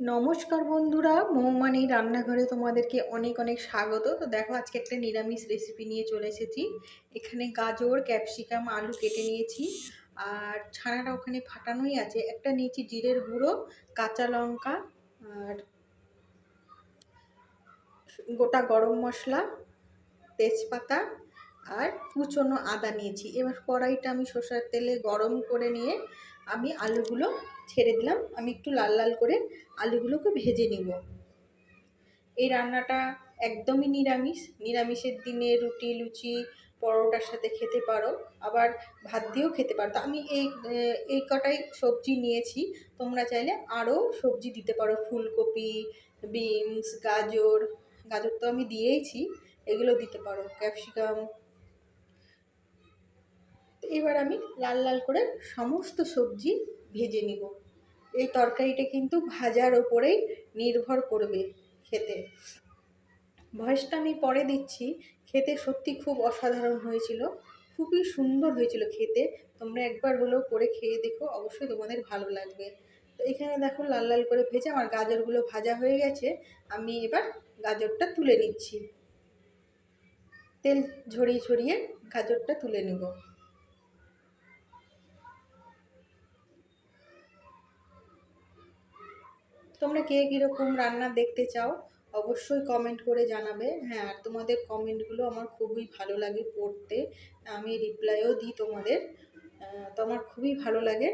নমস্কার বন্ধুরা, মৌমানি রান্নাঘরে তোমাদেরকে অনেক অনেক স্বাগত। তো দেখো, আজকে একটা নিরামিষ রেসিপি নিয়ে চলে এসেছি। এখানে গাজর ক্যাপসিকাম আলু কেটে নিয়েছি। আর ছানাটা ওখানে ফাটানোই আছে। একটা নিয়েছি জিরের গুঁড়ো, কাঁচা লঙ্কা, আর গোটা গরম মশলা, তেজপাতা, আর কুচনো আদা নিয়েছি। এবার কড়াইটা আমি সর্ষের তেলে গরম করে নিয়ে আমি আলুগুলো ছেড়ে দিলাম। আমি একটু লাল লাল করে আলুগুলোকে ভেজে নিব। এই রান্নাটা একদমই নিরামিষ। নিরামিষের দিনে রুটি, লুচি, পরোটার সাথে খেতে পারো। আবার ভাত দিয়েও খেতে পারো। আমি এই এই কটাই সবজি নিয়েছি। তোমরা চাইলে আরও সবজি দিতে পারো। ফুলকপি, বিনস, গাজর গাজর তো আমি দিয়েইছি। এগুলো দিতে পারো। ক্যাপসিকাম এবার আমি লাল লাল করে সমস্ত সবজি ভেজে নিব। এই তরকারিটা কিন্তু ভাজার ওপরেই নির্ভর করবে খেতে। ভয়েসটা আমি পরে দিচ্ছি। খেতে সত্যি খুব অসাধারণ হয়েছিল। খুবই সুন্দর হয়েছিল খেতে। তোমরা একবার হলেও করে খেয়ে দেখো। অবশ্যই তোমাদের ভালো লাগবে। তো এখানে দেখো লাল লাল করে ভেজে আমার গাজরগুলো ভাজা হয়ে গেছে। আমি এবার গাজরটা তুলে নিচ্ছি। তেল ঝরিয়ে ঝরিয়ে গাজরটা তুলে নেব। তোমরা কে কীরকম রান্না দেখতে চাও, অবশ্যই কমেন্ট করে জানাবে। হ্যাঁ আর তোমাদের কমেন্টগুলো আমার খুবই ভালো লাগে পড়তে। আমি রিপ্লাইও দিই তোমাদের। তো আমার খুবই ভালো লাগে।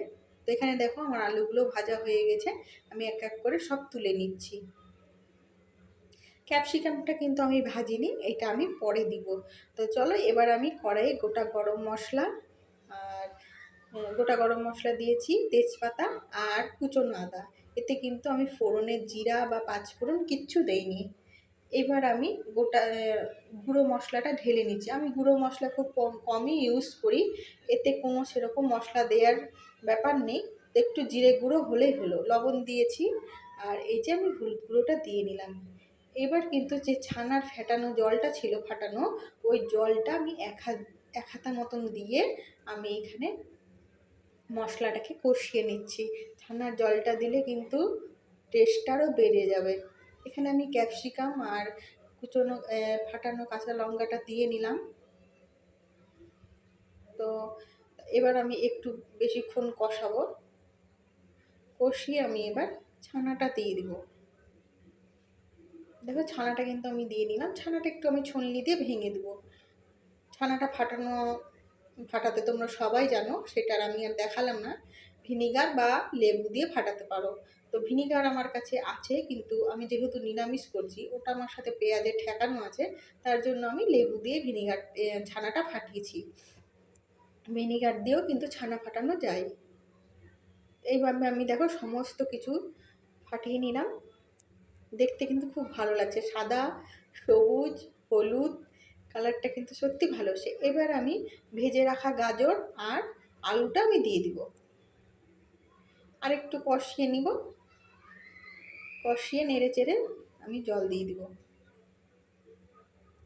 তো এখানে দেখো আমার আলুগুলো ভাজা হয়ে গেছে। আমি এক এক করে সব তুলে নিচ্ছি। ক্যাপসিকামটা কিন্তু আমি ভাজিনি, এটা আমি পরে দিব। তো চলো, এবার আমি কড়াইয়ে গোটা গরম মশলা আর, গোটা গরম মশলা দিয়েছি, তেজপাতা আর কুচনো আদা। এতে কিন্তু আমি ফোড়নের জিরা বা পাঁচফোড়ন কিচ্ছু দেইনি। এবার আমি গোটা গুঁড়ো মশলাটা ঢেলে নিচ্ছি। আমি গুঁড়ো মশলা খুব কম, কমই ইউজ করি। এতে কোনো সেরকম মশলা দেওয়ার ব্যাপার নেই। একটু জিরে গুঁড়ো হলেই হলো। লবণ দিয়েছি আর এই যে আমি হলুদ গুঁড়োটা দিয়ে নিলাম। এবার কিন্তু যে ছানার ফেটানো জলটা ছিল ফাটানো, ওই জলটা আমি এক হাত, এক হাতা মতন দিয়ে আমি এখানে মশলাটাকে কষিয়ে নিচ্ছি। ছানার জলটা দিলে কিন্তু টেস্ট আরও বেড়ে যাবে। এখানে আমি ক্যাপসিকাম আর কুচনো ফাটানো কাঁচা লঙ্কাটা দিয়ে নিলাম। তো এবার আমি একটু বেশিক্ষণ কষাবো। কষিয়ে আমি এবার ছানাটা দিয়ে দিব। দেখো ছানাটা কিন্তু আমি দিয়ে নিলাম। ছানাটা একটু আমি ছনলি দিয়ে ভেঙে দেবো। ছানাটা ফাটানো ফাটাতে তোমরা সবাই জানো সেটার আমি আর দেখালাম না। ভিনিগার বা লেবু দিয়ে ফাটাতে পারো। তো ভিনিগার আমার কাছে আছে, কিন্তু আমি যেহেতু নিরামিষ করছি, ওটা আমার সাথে পেঁয়াজের ঠেকানো আছে, তার জন্য আমি লেবু দিয়ে ভিনিগার ছানাটা ফাটিয়েছি। ভিনিগার দিয়েও কিন্তু ছানা ফাটানো যায়। এইভাবে আমি দেখো সমস্ত কিছু ফাটিয়ে নিলাম। দেখতে কিন্তু খুব ভালো লাগছে। সাদা, সবুজ, হলুদ কালারটা কিন্তু সত্যি ভালো। সে এবার আমি ভেজে রাখা গাজর আর আলুটা আমি দিয়ে দিব। আর একটু কষিয়ে নিব। কষিয়ে নেড়ে চেড়ে আমি জল দিয়ে দিব।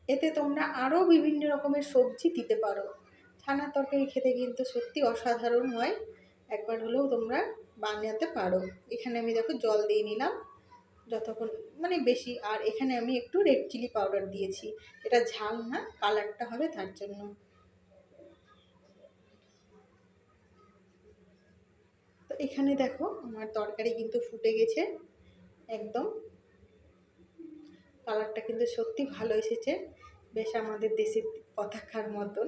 এতে তোমরা আরও বিভিন্ন রকমের সবজি দিতে পারো। ছানা তরকারি খেতে কিন্তু সত্যি অসাধারণ হয়। একবার হলেও তোমরা বানাতে পারো। এখানে আমি দেখো জল দিয়ে নিলাম। যতক্ষণ মানে বেশি। আর এখানে আমি একটু রেড চিলি পাউডার দিয়েছি। এটা ঝাল না, কালারটা হবে তার জন্য। তো এখানে দেখো, আমার তরকারি কিন্তু ফুটে গেছে, একদম। কালারটা কিন্তু সত্যি ভালো এসেছে। বেশ আমাদের দেশের পতাকার মতন।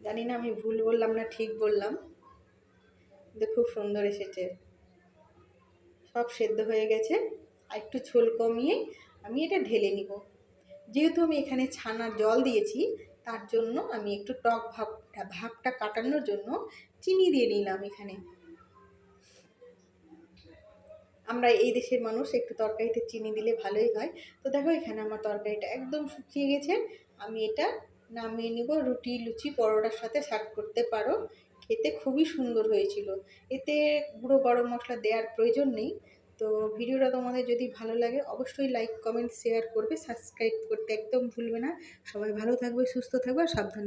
জানি না, আমি ভুল বললাম না ঠিক বললাম। কিন্তু খুব সুন্দর এসেছে। সব সেদ্ধ হয়ে গেছে। আর একটু ঝোল কমিয়ে আমি এটা ঢেলে নিব। যেহেতু আমি এখানে ছানার জল দিয়েছি, তার জন্য আমি একটু টক ভাবটা ভাবটা কাটানোর জন্য চিনি দিয়ে নিলাম এখানে। আমরা এই দেশের মানুষ, একটু তরকারিতে চিনি দিলে ভালোই হয়। তো দেখো, এখানে আমার তরকারিটা একদম শুকিয়ে গেছে। আমি এটা নামিয়ে নিব। রুটি, লুচি, পরোটার সাথে সার্ভ করতে পারো। খেতে খুবই সুন্দর হয়েছিল। এতে গুঁড়ো গরম মশলা দেওয়ার প্রয়োজন নেই। তো ভিডিওটা তোমাদের যদি ভালো লাগে, অবশ্যই লাইক কমেন্ট শেয়ার করবে। সাবস্ক্রাইব করতে একদম ভুলবে না। সবাই ভালো থাকবে, সুস্থ থাকবে, আর সাবধান